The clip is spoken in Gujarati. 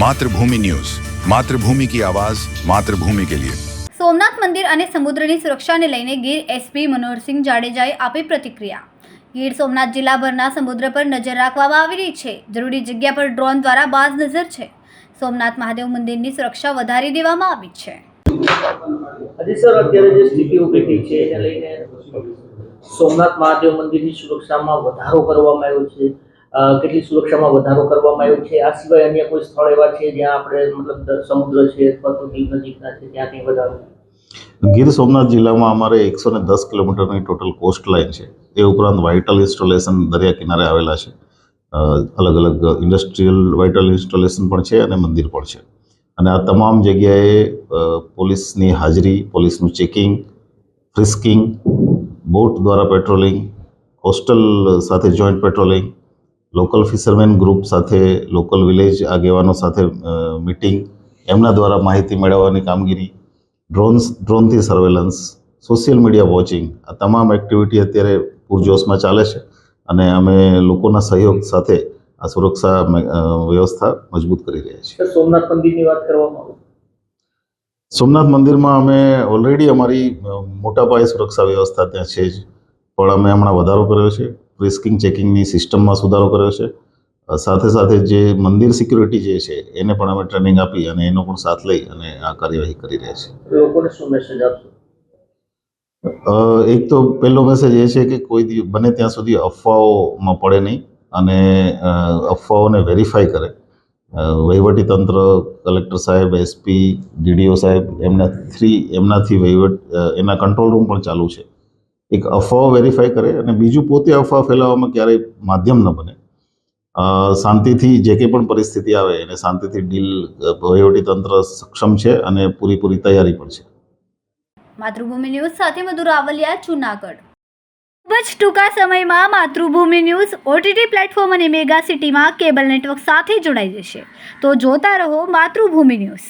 માતૃભૂમિ ન્યૂઝ. માતૃભૂમિ કી આવાઝ માતૃભૂમિ કે લિયે. સોમનાથ મંદિર અને સમુદ્રની સુરક્ષાને લઈને ગીર એસપી મનોહરસિંહ જાડેજાએ આપી પ્રતિક્રિયા. ગીર સોમનાથ જિલ્લાભરના સમુદ્ર પર નજર રાખવામાં આવી રહી છે. જરૂરી જગ્યા પર ડ્રોન દ્વારા બાજ નજર છે. સોમનાથ મહાદેવ મંદિરની સુરક્ષા વધારી દેવામાં આવી છે. હજી સર અત્યારે જે સ્થિતિ ઊભી થઈ છે એને લઈને સોમનાથ મહાદેવ મંદિરની સુરક્ષામાં વધારો કરવામાં આવ્યો છે. કેટલી સુરક્ષામાં વધારો કરવામાં આવ્યો છે? આ સિવાય અન્ય કોઈ સ્થળ એવા છે જ્યાં આપણે મતલબ સમુદ્ર છે અથવા તો દીવ નજીકના છે ત્યાં કંઈ વધારો? ગીર સોમનાથ જિલ્લામાં અમારે એકસો ને દસ કિલોમીટરની ટોટલ કોસ્ટ લાઇન છે. એ ઉપરાંત વાઇટલ ઇન્સ્ટોલેશન દરિયા કિનારે આવેલા છે. અલગ અલગ ઇન્ડસ્ટ્રીયલ વાઇટલ ઇન્સ્ટોલેશન પણ છે અને મંદિર પણ છે. અને આ તમામ જગ્યાએ પોલીસની હાજરી, પોલીસનું ચેકિંગ ફ્રિસ્કિંગ બોટ દ્વારા પેટ્રોલિંગ હોસ્ટેલ સાથે joint patrolling local fisherman group સાથે લોકલ વિલેજ આગેવાનો સાથે મિટિંગ એમના દ્વારા માહિતી મેળવવાની કામગીરી ડ્રોન્સ ડ્રોનથી સર્વેલન્સ સોશિયલ મીડિયા વોચિંગ આ તમામ એક્ટિવિટી અત્યારે પૂરજોશમાં ચાલે છે અને અમે લોકોના સહયોગ સાથે આ સુરક્ષા વ્યવસ્થા મજબૂત કરી રહ્યા છીએ. સોમનાથ મંદિરની વાત કરવામાં આવે. સોમનાથ મંદિરમાં અમે ઓલરેડી અમારી મોટા પાયે સુરક્ષા વ્યવસ્થા ત્યાં છે જ પણ અમે હમણાં વધારો કર્યો છે. રિસ્કિંગ ચેકિંગની સિસ્ટમમાં સુધારો કર્યો છે. સાથે સાથે જે મંદિર સિક્યુરિટી જે છે એને પણ અમે ટ્રેનિંગ આપી અને એનો પણ સાથ લઈ અને આ કાર્યવાહી કરી રહ્યા છીએ. લોકોને શું મેસેજ આપશો? એક તો પહેલો મેસેજ એ છે કે કોઈ બને ત્યાં સુધી અફવાઓમાં પડે નહીં અને અફવાઓને વેરીફાઈ કરે. વહીવટી તંત્ર કલેક્ટર સાહેબ એસપી ડીડીઓ સાહેબ એમના થ્રી એમનાથી વહીવટ એના કંટ્રોલ રૂમ પણ ચાલુ છે. એક અફવાઓ વેરીફાઈ કરે અને બીજું પોતે અફવા ફેલાવવામાં ક્યારેય માધ્યમ ન બને. શાંતિથી જે કંઈ પણ પરિસ્થિતિ આવે એને શાંતિથી ડીલ તંત્ર સક્ષમ છે અને પૂરીપૂરી તૈયારી પણ છે. માતૃભૂમિ ન્યૂઝ સાથે મધુર આવલિયા જુનાગઢ. ખૂબ જ ટૂંકા સમયમાં માતૃભૂમિ ન્યૂઝ ઓટીટી પ્લેટફોર્મ અને મેગા સિટીમાં કેબલ નેટવર્ક સાથે જોડાઈ જશે. તો જોતા રહો માતૃભૂમિ ન્યૂઝ.